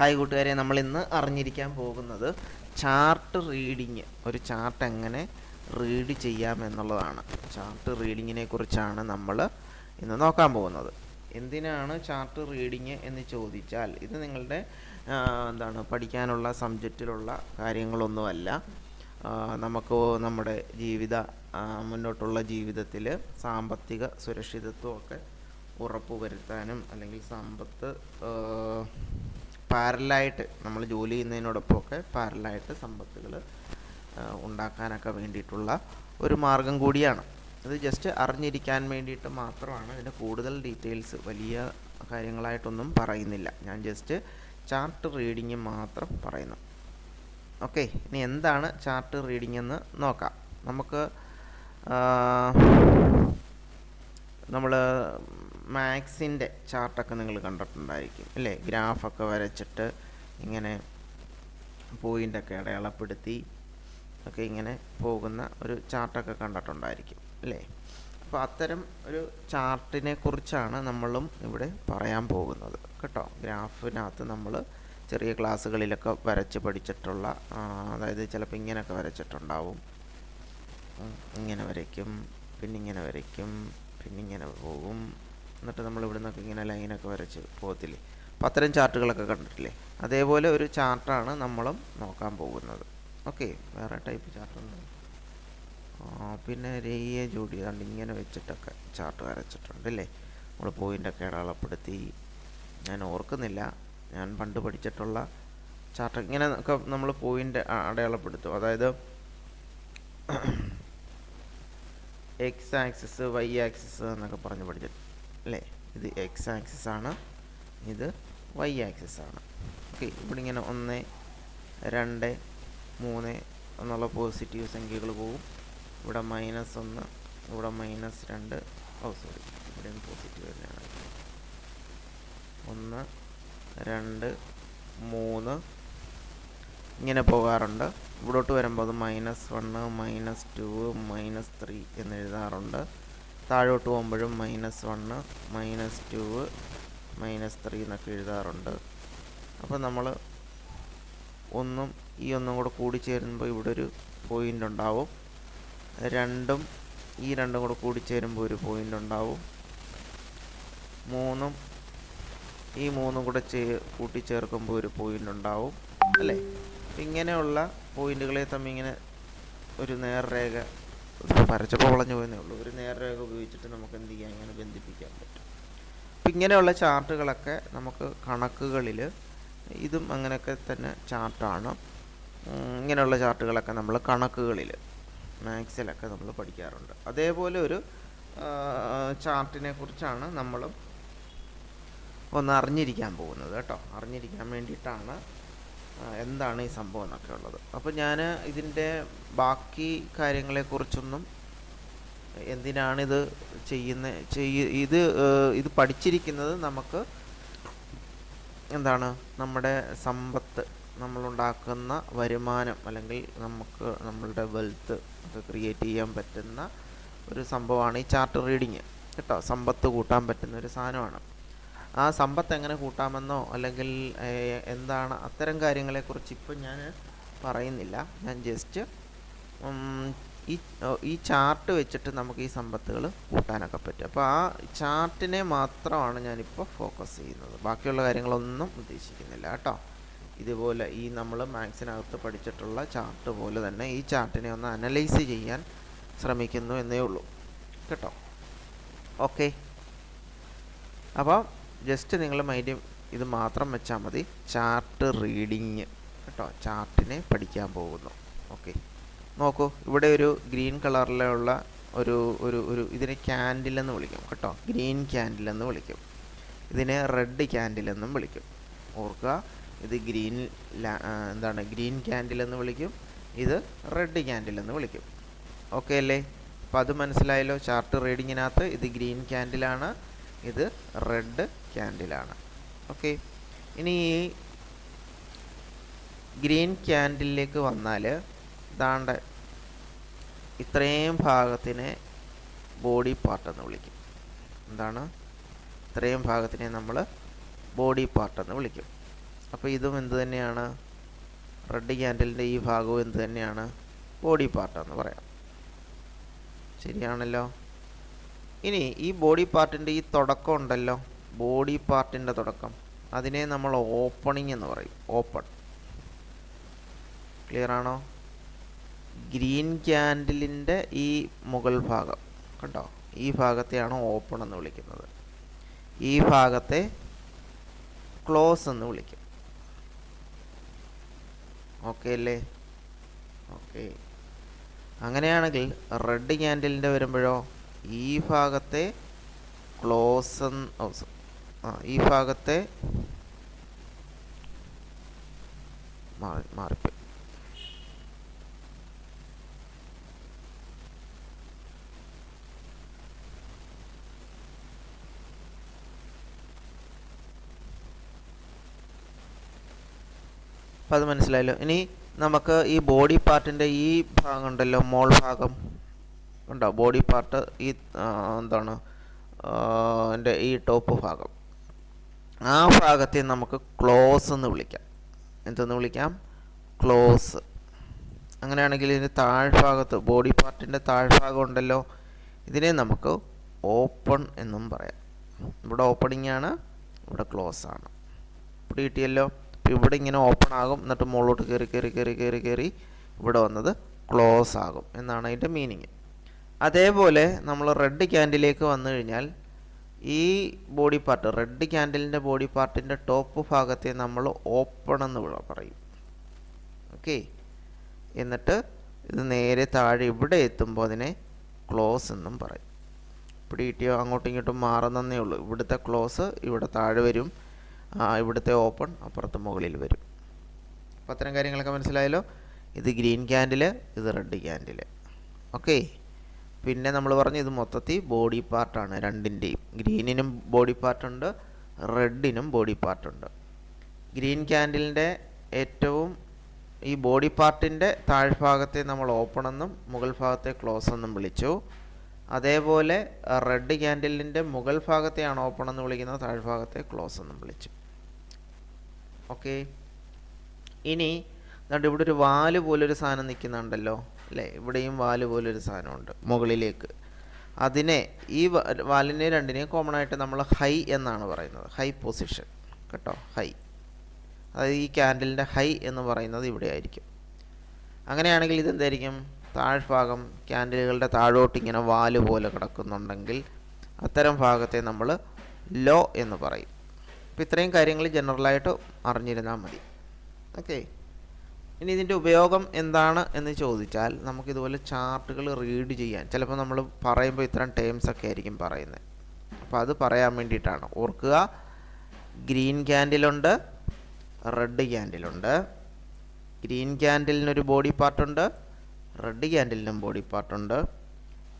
Hi കൂട്ടുകാരെ നമ്മൾ ഇന്ന് അറിഞ്ഞിരിക്കാൻ പോകുന്നത് ചാർട്ട് റീഡിങ് ഒരു ചാർട്ട് എങ്ങനെ റീഡ് ചെയ്യാം എന്നുള്ളതാണ് ചാർട്ട് റീഡിങ്ങിനെ കുറിച്ചാണ് നമ്മൾ ഇന്ന് നോക്കാൻ പോകുന്നത്. എന്തിനാണ് ചാർട്ട് റീഡിങ് എന്ന് ചോദിച്ചാൽ ഇത് നിങ്ങളുടെ എന്താണ് പഠിക്കാനുള്ള സബ്ജക്റ്റിലുള്ള കാര്യങ്ങളൊന്നുമല്ല. നമുക്ക് നമ്മുടെ ജീവിത മുന്നോട്ടുള്ള ജീവിതത്തിൽ സാമ്പത്തിക സുരക്ഷിതത്വമൊക്കെ ഉറപ്പുവരുത്താനും അല്ലെങ്കിൽ സമ്പത്ത് പാരലായിട്ട് നമ്മൾ ജോലി ചെയ്യുന്നതിനോടൊപ്പമൊക്കെ പാരലായിട്ട് സമ്പത്തുകൾ ഉണ്ടാക്കാനൊക്കെ വേണ്ടിയിട്ടുള്ള ഒരു മാർഗം കൂടിയാണ്. അത് ജസ്റ്റ് അറിഞ്ഞിരിക്കാൻ വേണ്ടിയിട്ട് മാത്രമാണ് ഇതിന്റെ കൂടുതൽ ഡീറ്റെയിൽസ് വലിയ കാര്യങ്ങളായിട്ടൊന്നും പറയുന്നില്ല. ഞാൻ ജസ്റ്റ് ചാർട്ട് റീഡിങ് മാത്രം പറയുന്നു. ഓക്കെ ഇനി എന്താണ് ചാർട്ട് റീഡിംഗ് എന്ന് നോക്കാം. നമുക്ക് നമ്മൾ മാത്സിന്റെ ചാർട്ടൊക്കെ നിങ്ങൾ കണ്ടിട്ടുണ്ടായിരിക്കും അല്ലേ? ഗ്രാഫൊക്കെ വരച്ചിട്ട് ഇങ്ങനെ പോയിന്റൊക്കെ അടയാളപ്പെടുത്തി ഒക്കെ ഇങ്ങനെ പോകുന്ന ഒരു ചാർട്ടൊക്കെ കണ്ടിട്ടുണ്ടായിരിക്കും അല്ലേ? അപ്പോൾ അത്തരം ഒരു ചാർട്ടിനെ കുറിച്ചാണ് നമ്മളും ഇവിടെ പറയാൻ പോകുന്നത് കേട്ടോ? ഗ്രാഫിനകത്ത് നമ്മൾ ചെറിയ ക്ലാസ്സുകളിലൊക്കെ വരച്ച് പഠിച്ചിട്ടുള്ള അതായത് ചിലപ്പോൾ ഇങ്ങനെയൊക്കെ വരച്ചിട്ടുണ്ടാവും. ഇങ്ങനെ വരയ്ക്കും പിന്നെ ഇങ്ങനെ വരയ്ക്കും പിന്നെ ഇങ്ങനെ പോകും. എന്നിട്ട് നമ്മൾ ഇവിടെ നിന്നൊക്കെ ഇങ്ങനെ ലൈനൊക്കെ വരച്ച് പോകത്തില്ലേ? അപ്പോൾ അത്തരം ചാർട്ടുകളൊക്കെ കണ്ടിട്ടില്ലേ? അതേപോലെ ഒരു ചാർട്ടാണ് നമ്മളും നോക്കാൻ പോകുന്നത്. ഓക്കെ വേറെ ടൈപ്പ് ചാർട്ടൊന്നും പിന്നെ രേയ ജോഡി കണ്ട് ഇങ്ങനെ വെച്ചിട്ടൊക്കെ ചാർട്ട് വരച്ചിട്ടുണ്ട് അല്ലേ? നമ്മൾ പോയിന്റൊക്കെ അടയാളപ്പെടുത്തി. ഞാൻ ഓർക്കുന്നില്ല. ഞാൻ പണ്ട് പഠിച്ചിട്ടുള്ള ചാർട്ട് ഇങ്ങനെ ഒക്കെ നമ്മൾ പോയിന്റ് അടയാളപ്പെടുത്തും. അതായത് എക്സ് ആക്സിസ് വൈ ആക്സിസ് എന്നൊക്കെ പറഞ്ഞ് പഠിച്ചിട്ട് അല്ലേ? ഇത് എക്സ് ആക്സിസ് ആണ്. ഇത് വൈ ആക്സിസ് ആണ്. ഓക്കെ ഇവിടെ ഇങ്ങനെ ഒന്ന് രണ്ട് മൂന്ന് എന്നുള്ള പോസിറ്റീവ് സംഖ്യകൾ പോകും ഇവിടെ മൈനസ് ഒന്ന് ഇവിടെ മൈനസ് രണ്ട്. ഓ സോറി ഇവിടെ പോസിറ്റീവ് തന്നെയാണ്. ഒന്ന് രണ്ട് മൂന്ന് ഇങ്ങനെ പോകാറുണ്ട്. ഇവിടോട്ട് വരുമ്പോൾ അത് minus one minus two minus three എന്ന് എഴുതാറുണ്ട്. താഴോട്ട് പോകുമ്പോഴും minus one minus two minus three എന്നൊക്കെ എഴുതാറുണ്ട്. അപ്പോൾ നമ്മൾ ഒന്നും ഈ ഒന്നും കൂടെ കൂടി ചേരുമ്പോൾ ഇവിടെ ഒരു പോയിന്റ് ഉണ്ടാവും. രണ്ടും ഈ രണ്ടും കൂടെ കൂടി ചേരുമ്പോൾ ഒരു പോയിന്റ് ഉണ്ടാവും. മൂന്നും ഈ മൂന്നും കൂടെ ചേ കൂട്ടിച്ചേർക്കുമ്പോൾ ഒരു പോയിന്റ് ഉണ്ടാവും. അല്ലേ? ഇങ്ങനെയുള്ള പോയിന്റുകളെ തമ്മിൽ ഇങ്ങനെ ഒരു നേർരേഖ വരച്ചപ്പോൾ വളഞ്ഞു പോയെന്നേ ഉള്ളൂ. ഒരു നേർരേഖ ഉപയോഗിച്ചിട്ട് നമുക്ക് എന്ത് ചെയ്യാം? ഇങ്ങനെ ബന്ധിപ്പിക്കാൻ പറ്റും. അപ്പം ഇങ്ങനെയുള്ള ചാർട്ടുകളൊക്കെ നമുക്ക് കണക്കുകളിൽ ഇതും അങ്ങനെയൊക്കെ തന്നെ ചാർട്ടാണ്. ഇങ്ങനെയുള്ള ചാർട്ടുകളൊക്കെ നമ്മൾ കണക്കുകളിൽ മാത്സിലൊക്കെ നമ്മൾ പഠിക്കാറുണ്ട്. അതേപോലെ ഒരു ചാർട്ടിനെ കുറിച്ചാണ് നമ്മളും ഒന്ന് അറിഞ്ഞിരിക്കാൻ പോകുന്നത് കേട്ടോ. അറിഞ്ഞിരിക്കാൻ വേണ്ടിയിട്ടാണ് എന്താണ് ഈ സംഭവം എന്നൊക്കെ ഉള്ളത്. അപ്പോൾ ഞാൻ ഇതിന്റെ ബാക്കി കാര്യങ്ങളെക്കുറിച്ചൊന്നും എന്തിനാണിത് ചെയ്യുന്ന ചെയ്യ ഇത് ഇത് പഠിച്ചിരിക്കുന്നത് നമുക്ക് എന്താണ് നമ്മുടെ സമ്പത്ത് നമ്മളുണ്ടാക്കുന്ന വരുമാനം അല്ലെങ്കിൽ നമുക്ക് നമ്മളുടെ വെൽത്ത് ക്രിയേറ്റ് ചെയ്യാൻ പറ്റുന്ന ഒരു സംഭവമാണ് ഈ ചാർട്ട് റീഡിങ് കേട്ടോ സമ്പത്ത് കൂട്ടാൻ പറ്റുന്ന ഒരു സാധനമാണ്. ആ സമ്പത്ത് എങ്ങനെ കൂട്ടാമെന്നോ അല്ലെങ്കിൽ എന്താണ് അത്തരം കാര്യങ്ങളെക്കുറിച്ച് ഇപ്പം ഞാൻ പറയുന്നില്ല. ഞാൻ ജസ്റ്റ് ഈ ഈ ചാർട്ട് വെച്ചിട്ട് നമുക്ക് ഈ സമ്പത്തുകൾ കൂട്ടാനൊക്കെ പറ്റും. അപ്പോൾ ആ ചാർട്ടിനെ മാത്രമാണ് ഞാനിപ്പോൾ ഫോക്കസ് ചെയ്യുന്നത്. ബാക്കിയുള്ള കാര്യങ്ങളൊന്നും ഉദ്ദേശിക്കുന്നില്ല കേട്ടോ. ഇതുപോലെ ഈ നമ്മൾ മാത്സിനകത്ത് പഠിച്ചിട്ടുള്ള ചാർട്ട് പോലെ തന്നെ ഈ ചാർട്ടിനെ ഒന്ന് അനലൈസ് ചെയ്യാൻ ശ്രമിക്കുന്നു എന്നേ ഉള്ളൂ. കേട്ടോ. ഓക്കെ അപ്പോൾ ജസ്റ്റ് നിങ്ങൾ മൈൻഡ് ഇത് മാത്രം വെച്ചാൽ മതി. ചാർട്ട് റീഡിങ് കേട്ടോ ചാർട്ടിനെ പഠിക്കാൻ പോകുന്നു. ഓക്കെ നോക്കൂ ഇവിടെ ഒരു ഗ്രീൻ കളറിലുള്ള ഒരു ഒരു ഒരു ഇതിനെ ക്യാൻഡിൽ എന്ന് വിളിക്കും കേട്ടോ. ഗ്രീൻ ക്യാൻഡിൽ എന്ന് വിളിക്കും. ഇതിനെ റെഡ് ക്യാൻഡിൽ എന്നും വിളിക്കും. ഓർക്കുക ഇത് ഗ്രീൻ എന്താണ് ഗ്രീൻ ക്യാൻഡിൽ എന്ന് വിളിക്കും. ഇത് റെഡ് ക്യാൻഡിൽ എന്ന് വിളിക്കും. ഓക്കെ അല്ലേ? അപ്പോൾ അത് മനസ്സിലായല്ലോ ചാർട്ട് റീഡിങ്ങിനകത്ത് ഇത് ഗ്രീൻ ക്യാൻഡിലാണ് ഇത് റെഡ് ക്യാൻഡിലാണ്. ഓക്കെ. ഇനി ഈ ഗ്രീൻ ക്യാൻഡിലേക്ക് വന്നാൽ ഇതാണ്ട് ഇത്രയും ഭാഗത്തിനെ ബോഡി പാർട്ട് എന്ന് വിളിക്കും. എന്താണ്? ഇത്രയും ഭാഗത്തിനെ നമ്മൾ ബോഡി പാർട്ട് എന്ന് വിളിക്കും. അപ്പോൾ ഇതും എന്ത് തന്നെയാണ്? റെഡ് ക്യാൻഡലിന്റെ ഈ ഭാഗവും എന്ത് തന്നെയാണ്? ബോഡി പാർട്ടെന്ന് പറയാം. ശരിയാണല്ലോ? ഇനി ഈ ബോഡി പാർട്ടിന്റെ ഈ തുടക്കം ഉണ്ടല്ലോ. ബോഡി പാർട്ടിന്റെ തുടക്കം. അതിനെ നമ്മൾ ഓപ്പണിംഗ് എന്ന് പറയും. ഓപ്പൺ. ക്ലിയർ ആണോ? ഗ്രീൻ ക്യാൻഡിലിന്റെ ഈ മുകൾ ഭാഗം. കണ്ടോ? ഈ ഭാഗത്തെയാണ് ഓപ്പൺ എന്ന് വിളിക്കുന്നത്. ഈ ഭാഗത്തെ ക്ലോസ് എന്ന് വിളിക്കും. ഓക്കെ അല്ലേ? ഓക്കെ അങ്ങനെയാണെങ്കിൽ റെഡ് ക്യാൻഡിലിന്റെ വരുമ്പോഴോ ഈ ഭാഗത്തെ ക്ലോസ് ആ ഈ ഭാഗത്തെ മാറി മാറിപ്പോയി. അപ്പം അത് മനസ്സിലായല്ലോ. ഇനി നമുക്ക് ഈ ബോഡി പാർട്ടിന്റെ ഈ ഭാഗം ഉണ്ടല്ലോ മോൾ ഭാഗം ഉണ്ടോ? ബോഡി പാർട്ട് ഈ എന്താണ് എന്റെ ഈ ടോപ്പ് ഭാഗം. ആ ഭാഗത്തെ നമുക്ക് ക്ലോസ് എന്ന് വിളിക്കാം. എന്തെന്ന് വിളിക്കാം? ക്ലോസ് അങ്ങനെയാണെങ്കിൽ ഇതിന് താഴ്ഭാഗത്ത് ബോഡി പാർട്ടിന്റെ താഴ്ഭാഗം ഉണ്ടല്ലോ. ഇതിനെ നമുക്ക് ഓപ്പൺ എന്നും പറയാം. ഇവിടെ ഓപ്പണിംഗ് ആണ് ഇവിടെ ക്ലോസ് ആണ്. ഇവിടെ കിട്ടിയല്ലോ. അപ്പോൾ ഇവിടെ ഇങ്ങനെ ഓപ്പൺ ആകും എന്നിട്ട് മുകളിലോട്ട് കയറി കയറി കയറി കയറി കയറി ഇവിടെ വന്നത് ക്ലോസ് ആകും. എന്നാണ് അതിന്റെ മീനിങ് അതേപോലെ നമ്മൾ റെഡ് ക്യാൻഡിലേക്ക് വന്നു കഴിഞ്ഞാൽ ഈ ബോഡി പാർട്ട് റെഡ് ക്യാൻഡിലിന്റെ ബോഡി പാർട്ടിന്റെ ടോപ്പ് ഭാഗത്തെ നമ്മൾ ഓപ്പൺ എന്ന് പറയും. ഓക്കെ എന്നിട്ട് ഇത് നേരെ താഴെ ഇവിടെ എത്തുമ്പോൾ അതിനെ ക്ലോസ് എന്നും പറയും. ഇവിടെ കിട്ടിയോ? അങ്ങോട്ടും ഇങ്ങോട്ടും മാറുന്നതേ ഉള്ളൂ. ഇവിടുത്തെ ക്ലോസ് ഇവിടെ താഴെ വരും. ഇവിടുത്തെ ഓപ്പൺ അപ്പുറത്ത് മുകളിൽ വരും. അപ്പോൾ അത്തരം കാര്യങ്ങളൊക്കെ മനസ്സിലായല്ലോ? ഇത് ഗ്രീൻ ക്യാൻഡിൽ ഇത് റെഡ് ക്യാൻഡിൽ ഓക്കെ പിന്നെ നമ്മൾ പറഞ്ഞു ഇത് മൊത്തത്തിൽ ബോഡി പാർട്ടാണ് രണ്ടിന്റെയും ഗ്രീനിനും ബോഡി പാർട്ടുണ്ട് റെഡിനും ബോഡി പാർട്ടുണ്ട് ഗ്രീൻ ക്യാൻഡിലിന്റെ ഏറ്റവും ഈ ബോഡി പാർട്ടിന്റെ താഴ്ഭാഗത്തെ നമ്മൾ ഓപ്പൺ എന്നും മുകൾ ഭാഗത്തെ ക്ലോസ് എന്നും വിളിച്ചു. അതേപോലെ റെഡ് ക്യാൻഡിലിന്റെ മുകൾ ഭാഗത്തെയാണ് ഓപ്പൺ എന്ന് വിളിക്കുന്നത്. താഴ്ഭാഗത്തെ ക്ലോസ് എന്നും വിളിച്ചു. ഓക്കെ ഇനി എന്നിട്ട് ഇവിടെ ഒരു വാൽ പോലൊരു സാധനം നിൽക്കുന്നുണ്ടല്ലോ. അല്ലേ ഇവിടെയും വാൽ പോലൊരു സാധനമുണ്ട് മുകളിലേക്ക്. അതിനെ ഈ വാലിനെ രണ്ടിനെയും കോമൺ ആയിട്ട് നമ്മൾ ഹൈ എന്നാണ് പറയുന്നത്. ഹൈ പൊസിഷൻ കേട്ടോ? ഹൈ. അതായത് ഈ ക്യാൻഡലിന്റെ ഹൈ എന്ന് പറയുന്നത് ഇവിടെ ആയിരിക്കും. അങ്ങനെയാണെങ്കിൽ ഇതെന്തായിരിക്കും? താഴ്ഭാഗം ക്യാൻഡിലുകളുടെ താഴോട്ട് ഇങ്ങനെ വാൽ പോലെ കിടക്കുന്നുണ്ടെങ്കിൽ അത്തരം ഭാഗത്തെ നമ്മൾ ലോ എന്ന് പറയും. അപ്പോൾ ഇത്രയും കാര്യങ്ങൾ ജനറലായിട്ട് അറിഞ്ഞിരുന്നാൽ മതി. ഓക്കെ ഇനി ഇതിന്റെ ഉപയോഗം എന്താണ് എന്ന് ചോദിച്ചാൽ നമുക്കിതുപോലെ ചാർട്ടുകൾ റീഡ് ചെയ്യാൻ ചിലപ്പോൾ നമ്മൾ പറയുമ്പോൾ ഇത്തരം ടേംസ് ഒക്കെ ആയിരിക്കും പറയുന്നത്. അപ്പോൾ അത് പറയാൻ വേണ്ടിയിട്ടാണ്. ഓർക്കുക ഗ്രീൻ ക്യാൻഡിലുണ്ട് റെഡ് ക്യാൻഡിലുണ്ട് ഗ്രീൻ ക്യാൻഡിലിനൊരു ബോഡി പാർട്ടുണ്ട് റെഡ് ക്യാൻഡിലിനും ബോഡി പാർട്ടുണ്ട്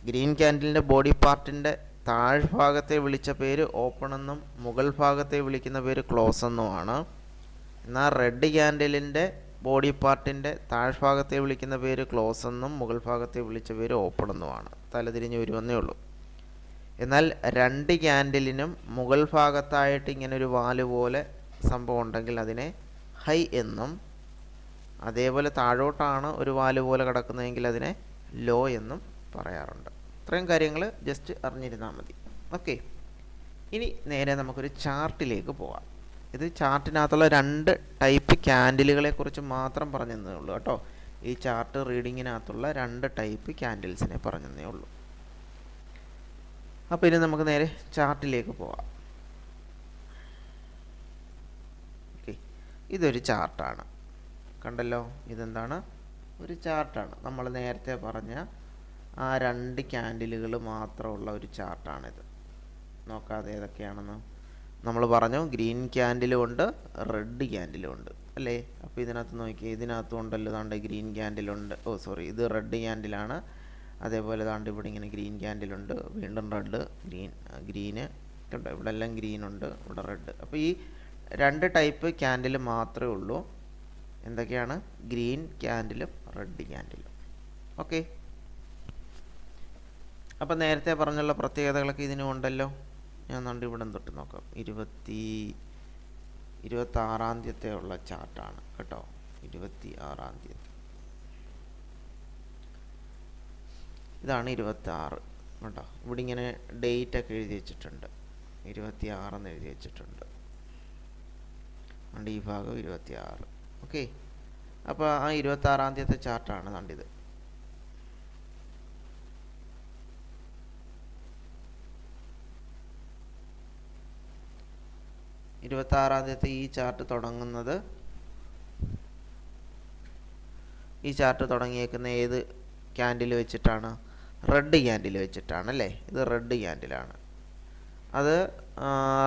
ഗ്രീൻ ക്യാൻഡിലിന്റെ ബോഡി പാർട്ടിന്റെ താഴ്ഭാഗത്തെ വിളിച്ച പേര് ഓപ്പൺ എന്നും മുകൾ ഭാഗത്തെ വിളിക്കുന്ന പേര് ക്ലോസ് എന്നുമാണ്. എന്നാൽ റെഡ് ക്യാൻഡിലിന്റെ ബോഡി പാർട്ടിന്റെ താഴ്ഭാഗത്തെ വിളിക്കുന്ന പേര് ക്ലോസ് എന്നും മുകൾ ഭാഗത്തെ വിളിച്ച പേര് ഓപ്പൺ എന്നുമാണ്. തലതിരിഞ്ഞ് വരുമെന്നേ ഉള്ളൂ. എന്നാൽ രണ്ട് ക്യാൻഡിലിനും മുകൾ ഭാഗത്തായിട്ട് ഇങ്ങനെ ഒരു വാൽ പോലെ സംഭവം ഉണ്ടെങ്കിൽ അതിനെ ഹൈ എന്നും അതേപോലെ താഴോട്ടാണ് ഒരു വാൽ പോലെ കിടക്കുന്നതെങ്കിൽ അതിനെ ലോ എന്നും പറയാറുണ്ട്. ഇത്രയും കാര്യങ്ങൾ ജസ്റ്റ് അറിഞ്ഞിരുന്നാൽ മതി. ഓക്കെ ഇനി നേരെ നമുക്കൊരു ചാർട്ടിലേക്ക് പോവാം. ഇത് ചാർട്ടിനകത്തുള്ള രണ്ട് ടൈപ്പ് ക്യാൻഡിലുകളെ കുറിച്ച് മാത്രം പറഞ്ഞു തന്നേ ഉള്ളൂ കേട്ടോ. ഈ ചാർട്ട് റീഡിങ്ങിനകത്തുള്ള രണ്ട് ടൈപ്പ് ക്യാൻഡിൽസിനെ പറഞ്ഞു തന്നേ ഉള്ളൂ. അപ്പോൾ ഇനി നമുക്ക് നേരെ ചാർട്ടിലേക്ക് പോവാം. ഓക്കെ ഇതൊരു ചാർട്ടാണ്. കണ്ടല്ലോ ഇതെന്താണ്? ഒരു ചാർട്ടാണ്. നമ്മൾ നേരത്തെ പറഞ്ഞ ആ രണ്ട് ക്യാൻഡിലുകൾ മാത്രമുള്ള ഒരു ചാർട്ടാണിത്. നോക്കാതെ ഏതൊക്കെയാണെന്ന്. നമ്മൾ പറഞ്ഞു ഗ്രീൻ ക്യാൻഡിലും ഉണ്ട് റെഡ് ക്യാൻഡിലും ഉണ്ട്. അല്ലേ? അപ്പോൾ ഇതിനകത്ത് നോക്കിയേ ഇതിനകത്തും ഉണ്ടല്ലോ താണ്ട് ഗ്രീൻ ക്യാൻഡിലുണ്ട് ഓ സോറി ഇത് റെഡ് ക്യാൻഡിലാണ്. അതേപോലെ താണ്ട് ഇവിടെ ഇങ്ങനെ ഗ്രീൻ ക്യാൻഡിലുണ്ട് വീണ്ടും റെഡ് ഗ്രീൻ ഗ്രീന് കണ്ടോ ഇവിടെ എല്ലാം ഗ്രീൻ ഉണ്ട് ഇവിടെ റെഡ്. അപ്പോൾ ഈ രണ്ട് ടൈപ്പ് ക്യാൻഡിൽ മാത്രമേ ഉള്ളൂ. എന്തൊക്കെയാണ്? ഗ്രീൻ ക്യാൻഡിലും റെഡ് ക്യാൻഡിലും. ഓക്കെ. അപ്പം നേരത്തെ പറഞ്ഞുള്ള പ്രത്യേകതകളൊക്കെ ഇതിനും ഉണ്ടല്ലോ. ഞാൻ കണ്ട് ഇവിടെ തൊട്ട് നോക്കാം. ഇരുപത്തി ഇരുപത്താറാം തീയതി ഉള്ള ചാർട്ടാണ് കേട്ടോ. ഇരുപത്തി ആറാം തീയതി. ഇതാണ് ഇരുപത്തി ആറ് കേട്ടോ. ഇവിടെ ഇങ്ങനെ ഡേറ്റ് ഒക്കെ എഴുതി വെച്ചിട്ടുണ്ട്. ഇരുപത്തി ആറെന്ന് എഴുതി വെച്ചിട്ടുണ്ട്. അതുകൊണ്ട് ഈ ഭാഗം ഇരുപത്തി ആറ് ഓക്കെ അപ്പോൾ ആ ഇരുപത്തി ആറാം തീയതി ചാർട്ടാണ് കണ്ടിത് ഇരുപത്തി ആറാം തീയതി ഈ ചാർട്ട് തുടങ്ങുന്നത്. ഈ ചാർട്ട് തുടങ്ങിയേക്കുന്ന ഏത് ക്യാൻഡിൽ വെച്ചിട്ടാണ്? റെഡ് ക്യാൻഡിൽ വെച്ചിട്ടാണ് അല്ലേ? ഇത് റെഡ് ക്യാൻഡിലാണ്. അത്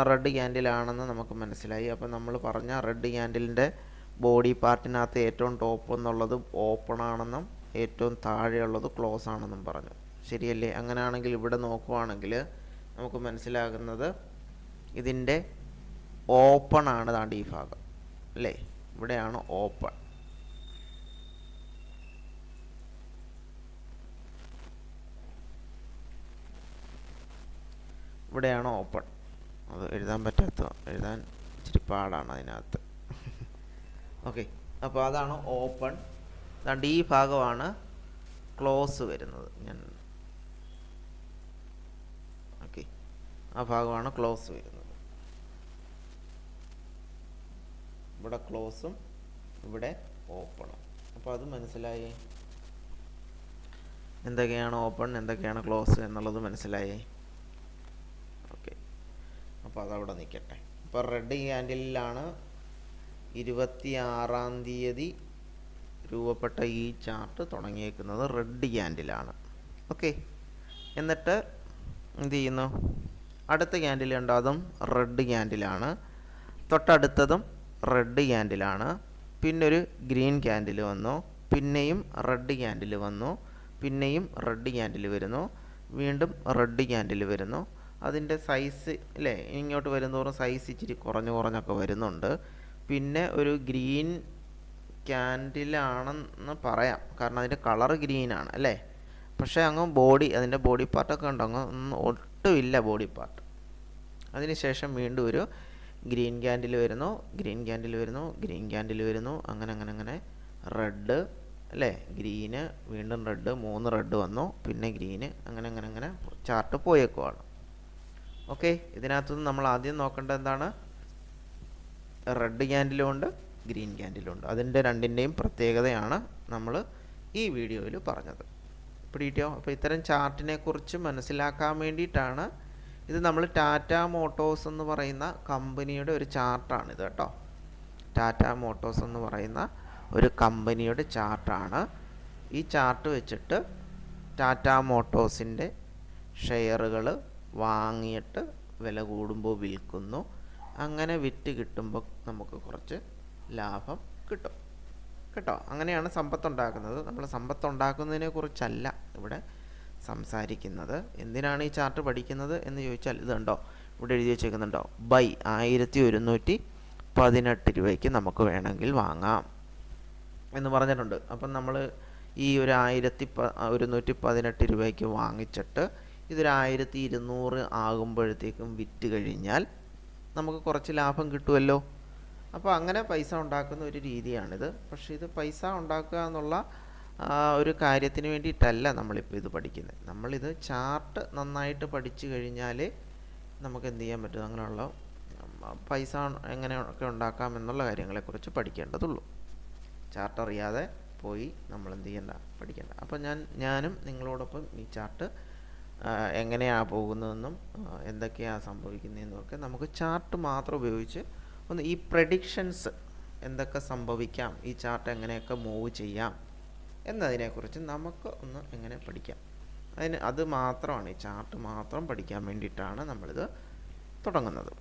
റെഡ് ക്യാൻഡിലാണെന്ന് നമുക്ക് മനസ്സിലായി. അപ്പോൾ നമ്മൾ പറഞ്ഞ റെഡ് ക്യാൻഡിലിന്റെ ബോഡി പാർട്ടിനകത്ത് ഏറ്റവും ടോപ്പ് എന്നുള്ളത് ഓപ്പൺ ആണെന്നും ഏറ്റവും താഴെയുള്ളത് ക്ലോസ് ആണെന്നും പറഞ്ഞു. ശരിയല്ലേ? അങ്ങനെയാണെങ്കിൽ ഇവിടെ നോക്കുവാണെങ്കിൽ നമുക്ക് മനസ്സിലാകുന്നത് ഇതിന്റെ ഓപ്പൺ ആണ് താണ്ട് ഈ ഭാഗം. അല്ലേ? ഇവിടെയാണ് ഓപ്പൺ ഇവിടെയാണ് ഓപ്പൺ അത് എഴുതാൻ പറ്റാത്ത എഴുതാൻ ഇച്ചിരി പാടാണ് അതിനകത്ത്. ഓക്കെ അപ്പോൾ അതാണ് ഓപ്പൺ അതുകൊണ്ട് ഈ ഭാഗമാണ് ക്ലോസ് വരുന്നത്. ഞാൻ ഓക്കെ ആ ഭാഗമാണ് ക്ലോസ് വരുന്നത്. ഇവിടെ ക്ലോസും ഇവിടെ ഓപ്പണും അപ്പോൾ അത് മനസ്സിലായി? എന്തൊക്കെയാണ് ഓപ്പൺ എന്തൊക്കെയാണ് ക്ലോസ് എന്നുള്ളത് മനസ്സിലായി? ഓക്കെ അപ്പോൾ അതവിടെ നിൽക്കട്ടെ ഇപ്പോൾ റെഡ് ക്യാൻഡിലാണ് ഇരുപത്തി ആറാം തീയതി രൂപപ്പെട്ട ഈ ചാർട്ട് തുടങ്ങിയേക്കുന്നത്. റെഡ് ക്യാൻഡിലാണ് ഓക്കെ എന്നിട്ട് എന്ത് ചെയ്യുന്നു? അടുത്ത ക്യാൻഡിൽ ഉണ്ടോ അതും റെഡ് ക്യാൻഡിലാണ് തൊട്ടടുത്തതും റെഡ് ക്യാൻഡിലാണ്. ഒരു ഗ്രീൻ ക്യാൻഡിൽ വന്നു. പിന്നെയും റെഡ് ക്യാൻഡിൽ വന്നു. പിന്നെയും റെഡ് ക്യാൻഡിൽ വരുന്നു. വീണ്ടും റെഡ് ക്യാൻഡിൽ വരുന്നു. അതിന്റെ സൈസ് അല്ലേ ഇങ്ങോട്ട് വരുന്നതോറും സൈസ് ഇച്ചിരി കുറഞ്ഞു കുറഞ്ഞൊക്കെ വരുന്നുണ്ട്. പിന്നെ ഒരു ഗ്രീൻ ക്യാൻഡിലാണെന്ന് പറയാം. കാരണം അതിന്റെ കളർ ഗ്രീനാണ് അല്ലേ? പക്ഷേ അങ്ങ് ബോഡി അതിന്റെ ബോഡി പാർട്ടൊക്കെ ഉണ്ടോ അങ്ങ് ഒട്ടുമില്ല ബോഡി പാർട്ട്. അതിനുശേഷം വീണ്ടും ഒരു ഗ്രീൻ ക്യാൻഡിൽ വരുന്നു ഗ്രീൻ ക്യാൻഡിൽ വരുന്നു ഗ്രീൻ ക്യാൻഡിൽ വരുന്നു അങ്ങനെ അങ്ങനെ അങ്ങനെ. റെഡ് അല്ലേ? ഗ്രീന് വീണ്ടും റെഡ് മൂന്ന് റെഡ് വന്നു പിന്നെ ഗ്രീന് അങ്ങനെ അങ്ങനെ അങ്ങനെ. ചാർട്ട് പോയേക്കുവാണ്. ഓക്കെ ഇതിനകത്തുനിന്ന് നമ്മൾ ആദ്യം നോക്കേണ്ടത് എന്താണ്? റെഡ് ക്യാൻഡിലും ഉണ്ട് ഗ്രീൻ ക്യാൻഡിലും ഉണ്ട് അതിന്റെ രണ്ടിന്റെയും പ്രത്യേകതയാണ് നമ്മൾ ഈ വീഡിയോയിൽ പറഞ്ഞത്. പിടിയിട്ടോ അപ്പോൾ ഇത്തരം ചാർട്ടിനെ കുറിച്ച് മനസ്സിലാക്കാൻ വേണ്ടിയിട്ടാണ് ഇത് നമ്മൾ ടാറ്റ മോട്ടോഴ്സ് എന്ന് പറയുന്ന കമ്പനിയുടെ ഒരു ചാർട്ടാണ് ഇത് കേട്ടോ. ടാറ്റ മോട്ടോഴ്സ് എന്ന് പറയുന്ന ഒരു കമ്പനിയുടെ ചാർട്ടാണ്. ഈ ചാർട്ട് വെച്ചിട്ട് ടാറ്റ മോട്ടോഴ്സിന്റെ ഷെയറുകൾ വാങ്ങിയിട്ട് വില കൂടുമ്പോൾ വിൽക്കുന്നു. അങ്ങനെ വിറ്റ് കിട്ടുമ്പോൾ നമുക്ക് കുറച്ച് ലാഭം കിട്ടും. കേട്ടോ? അങ്ങനെയാണ് സമ്പത്ത് ഉണ്ടാക്കുന്നത് നമ്മൾ സമ്പത്ത് ഉണ്ടാക്കുന്നതിനെ കുറിച്ചല്ല ഇവിടെ സംസാരിക്കുന്നത്. എന്തിനാണ് ഈ ചാർട്ട് പഠിക്കുന്നത് എന്ന് ചോദിച്ചാൽ ഇതുണ്ടോ? ഇവിടെ എഴുതി വെച്ചേക്കുന്നുണ്ടോ? ബൈ ആയിരത്തി ഒരുന്നൂറ്റി പതിനെട്ട് രൂപയ്ക്ക് നമുക്ക് വേണമെങ്കിൽ വാങ്ങാം എന്ന് പറഞ്ഞിട്ടുണ്ട്. അപ്പം നമ്മൾ ഈ ഒരു ആയിരത്തി പ ഒരുന്നൂറ്റി പതിനെട്ട് രൂപയ്ക്ക് വാങ്ങിച്ചിട്ട് ഇതൊരു ആയിരത്തി ഇരുന്നൂറ് ആകുമ്പോഴത്തേക്കും വിറ്റ് കഴിഞ്ഞാൽ നമുക്ക് കുറച്ച് ലാഭം കിട്ടുമല്ലോ അപ്പോൾ അങ്ങനെ പൈസ ഉണ്ടാക്കുന്ന ഒരു രീതിയാണിത്. പക്ഷേ ഇത് പൈസ ഉണ്ടാക്കുക എന്നുള്ള ഒരു കാര്യത്തിന് വേണ്ടിയിട്ടല്ല നമ്മളിപ്പോൾ ഇത് പഠിക്കുന്നത്. നമ്മളിത് ചാർട്ട് നന്നായിട്ട് പഠിച്ചു കഴിഞ്ഞാൽ നമുക്ക് എന്ത് ചെയ്യാൻ പറ്റും? അങ്ങനെയുള്ള പൈസ എങ്ങനെയൊക്കെ ഉണ്ടാക്കാം എന്നുള്ള കാര്യങ്ങളെക്കുറിച്ച് പഠിക്കേണ്ടതുള്ളൂ. ചാർട്ട് അറിയാതെ പോയി നമ്മൾ എന്ത് ചെയ്യണ്ട? പഠിക്കേണ്ട. അപ്പോൾ ഞാൻ ഞാനും നിങ്ങളോടൊപ്പം ഈ ചാർട്ട് എങ്ങനെയാണ് പോകുന്നതെന്നും എന്തൊക്കെയാണ് സംഭവിക്കുന്നതെന്നും ഒക്കെ നമുക്ക് ചാർട്ട് മാത്രം ഉപയോഗിച്ച് ഒന്ന് ഈ പ്രഡിക്ഷൻസ് എന്തൊക്കെ സംഭവിക്കാം? ഈ ചാർട്ട് എങ്ങനെയൊക്കെ മൂവ് ചെയ്യാം? എന്നതിനെക്കുറിച്ച് നമുക്ക് ഒന്ന് എങ്ങനെ പഠിക്കാം? അതിന് അത് മാത്രമാണ് ഈ ചാർട്ട് മാത്രം പഠിക്കാൻ വേണ്ടിയിട്ടാണ് നമ്മളിത് തുടങ്ങുന്നത്.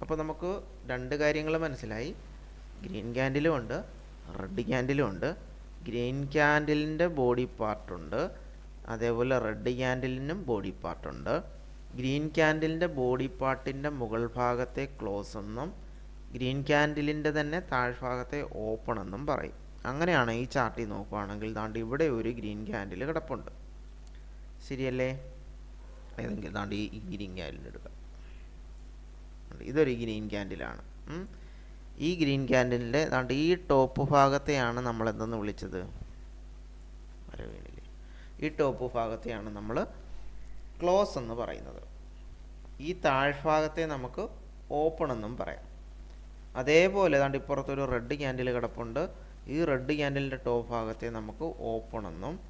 അപ്പോൾ നമുക്ക് രണ്ട് കാര്യങ്ങൾ മനസ്സിലായി. ഗ്രീൻ ക്യാൻഡിലും ഉണ്ട് റെഡ് ക്യാൻഡിലും ഉണ്ട്. ഗ്രീൻ ക്യാൻഡിലിന്റെ ബോഡി പാർട്ടുണ്ട് അതേപോലെ റെഡ് ക്യാൻഡിലിനും ബോഡി പാർട്ടുണ്ട് ഗ്രീൻ ക്യാൻഡിലിന്റെ ബോഡി പാർട്ടിന്റെ മുകൾ ഭാഗത്തെ ക്ലോസ് എന്നും ഗ്രീൻ ക്യാൻഡിലിന്റെ തന്നെ താഴ്ഭാഗത്തെ ഓപ്പൺ എന്നും പറയും. അങ്ങനെയാണ് ഈ ചാർട്ടിൽ നോക്കുകയാണെങ്കിൽ ദാണ്ട് ഇവിടെ ഒരു ഗ്രീൻ ക്യാൻഡിൽ കിടപ്പുണ്ട്. ശരിയല്ലേ? ഏതെങ്കിലും ദാണ്ട് ഈ ഗ്രീൻ ക്യാൻഡിൽ എടുക്കാം. ഇതൊരു ഗ്രീൻ ക്യാൻഡിലാണ്. ഈ ഗ്രീൻ ക്യാൻഡിലിന്റെ ദാണ്ട് ഈ ടോപ്പ് ഭാഗത്തെയാണ് നമ്മൾ എന്തെന്ന് വിളിച്ചത്? ഈ ടോപ്പ് ഭാഗത്തെയാണ് നമ്മൾ ക്ലോസ് എന്ന് പറയുന്നത്. ഈ താഴ്ഭാഗത്തെ നമുക്ക് ഓപ്പൺ എന്നും പറയാം. അതേപോലെ ദാണ്ട് ഇപ്പുറത്തൊരു റെഡ് ക്യാൻഡിൽ കിടപ്പുണ്ട്. ഈ റെഡ് ക്യാൻഡലിന്റെ ടോപ്പ് ഭാഗത്തെ നമുക്ക് ഓപ്പൺ എന്നും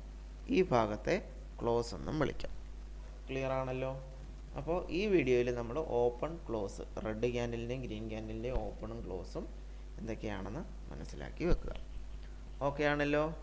ഈ ഭാഗത്തെ ക്ലോസ് എന്നും വിളിക്കാം. ക്ലിയർ ആണല്ലോ? അപ്പോൾ ഈ വീഡിയോയിൽ നമ്മൾ ഓപ്പൺ ക്ലോസ് റെഡ് ക്യാൻഡലിന്റെയും ഗ്രീൻ ക്യാൻഡലിന്റെയും ഓപ്പണും ക്ലോസും എന്തൊക്കെയാണെന്ന് മനസ്സിലാക്കി വെക്കുക. ഓക്കെ ആണല്ലോ?